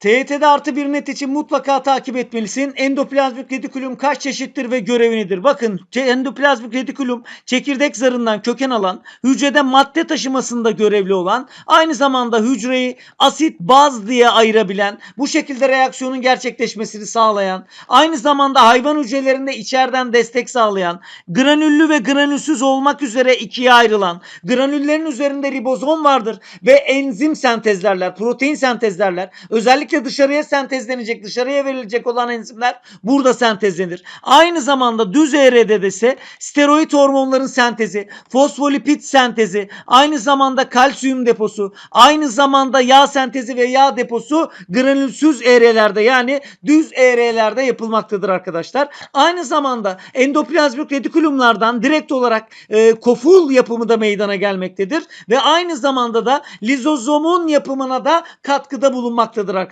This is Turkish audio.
TYT'de artı bir net için mutlaka takip etmelisin. Endoplazmik retikulum kaç çeşittir ve görevi nedir? Bakın endoplazmik retikulum çekirdek zarından köken alan, hücrede madde taşımasında görevli olan, aynı zamanda hücreyi asit baz diye ayırabilen, bu şekilde reaksiyonun gerçekleşmesini sağlayan, aynı zamanda hayvan hücrelerinde içeriden destek sağlayan, granüllü ve granülsüz olmak üzere ikiye ayrılan, granüllerin üzerinde ribozom vardır ve enzim sentezlerler, protein sentezlerler. Özellikle dışarıya sentezlenecek, dışarıya verilecek olan enzimler burada sentezlenir. Aynı zamanda düz eğrede de ise steroid hormonların sentezi, fosfolipid sentezi, aynı zamanda kalsiyum deposu, aynı zamanda yağ sentezi ve yağ deposu granülsüz eğrelerde yani düz eğrelerde yapılmaktadır arkadaşlar. Aynı zamanda endoplazmik retikulumlardan direkt olarak e, koful yapımı da meydana gelmektedir ve aynı zamanda da lizozomun yapımına da katkıda bulunmaktadır arkadaşlar.